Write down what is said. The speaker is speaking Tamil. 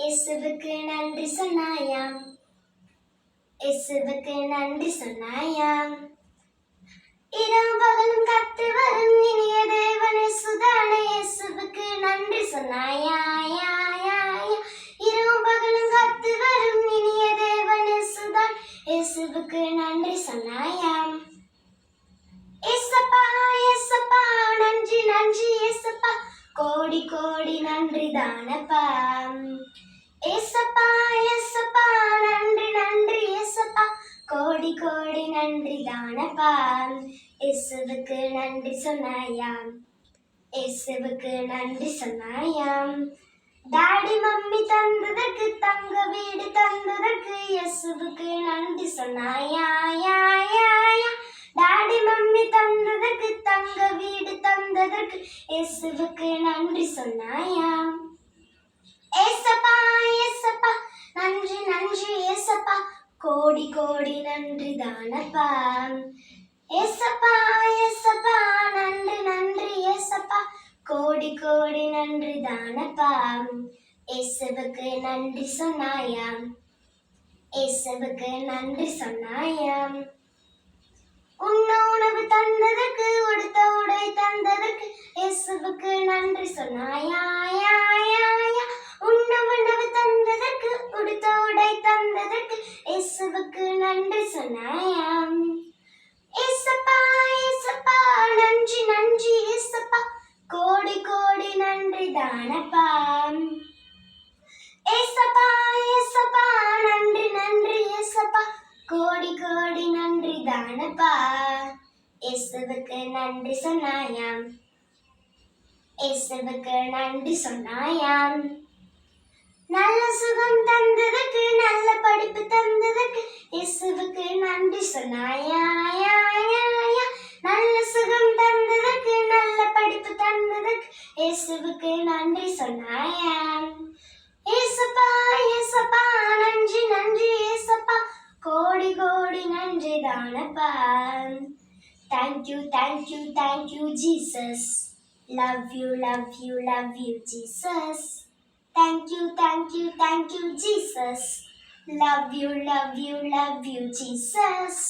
இயேசுவுக்கு நன்றி சொன்னாயாம். இயேசுவுக்கு நன்றி சொன்னாயாம். இரவு பகலும் கத்து வரும் இனிய தேவனே சுதான இயேசுவுக்கு நன்றி சொன்னாயா யா, இரவு பகலும் கத்து வரும் இனிய தேவனே சுதான் இயேசுவுக்கு நன்றி சொன்னாயாம். ஏசப்பா ஏசப்பா நன்றி நன்றி ஏசப்பா கோடி கோடி நன்றி தானப்பா. ஏசப்பா ஏசப்பா நன்றி நன்றி ஏசப்பா. கோடி கோடி நன்றி தானப்பா இயேசுவுக்கு நன்றி சொன்னாயாம். இயேசுவுக்கு நன்றி சொன்னாயாம். டாடி மம்மி தந்ததற்கு தங்க வீடு தந்ததற்கு இயேசுவுக்கு நன்றி சொன்னாயா டாடி மம்மி தந்ததற்கு தங்க வீடு தந்ததற்கு இயேசுவுக்கு நன்றி சொன்னாயா ஏசப்பா ஏசப்பா நன்றி நன்றி ஏசப்பா கோடி கோடி நன்றி தானப்பா. ஏசப்பா ஏசப்பா நன்றி நன்றி ஏசப்பா. கோடி கோடி நன்றி தானப்பா. இயேசுவுக்கு நன்றி சொன்னாயாம். இயேசுவுக்கு நன்றி சொன்னாயாம். உன்ன உணவு இயேசுவுக்கு நன்றி சொன்னாயாம். ஏசப்பா ஏசப்பா நன்றி நன்றி ஏசப்பா. கோடி கோடி நன்றி தானப்பா. ஏசப்பா ஏசப்பா நன்றி நன்றி ஏசப்பா. கோடி கோடி நன்றி தானப்பா. இயேசுவுக்கு நன்றி சொன்னாயாம். இயேசுவுக்கு நன்றி சொன்னாயாம். நல்ல சுகம் தந்ததுக்கு இயேசுவுக்கு நன்றி சொன்னாயாம் ஏசப்பா ஏசப்பா நன்றி நன்றி ஏசப்பா கோடி கோடி நன்றி தானப்பா thank you thank you thank you Jesus love you love you love you Jesus thank you thank you thank you Jesus love you love you love you Jesus